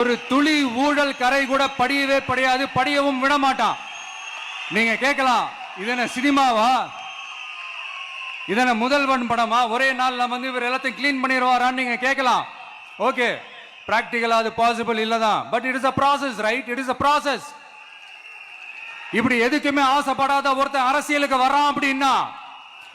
ஒரு துளி ஊழல் கரை கூட படியவே படியாது படியவும் விட மாட்டான் நீங்க கேட்கலாம் இது சினிமாவா? இது முதல்வன் படமா? ஒரே நாள்ல வந்து இவர் எல்லாத்தையும் க்ளீன் பண்ணிடுவாரான்னு நீங்க கேட்கலாம் ஓகே பிராக்டிகலா அது பாசிபிள் இல்லதான். But it is a process right it is a process இப்படி எதுக்குமே ஆசைப்படாத ஒருத்தன் அரசியலுக்கு வரான் அப்படின்னா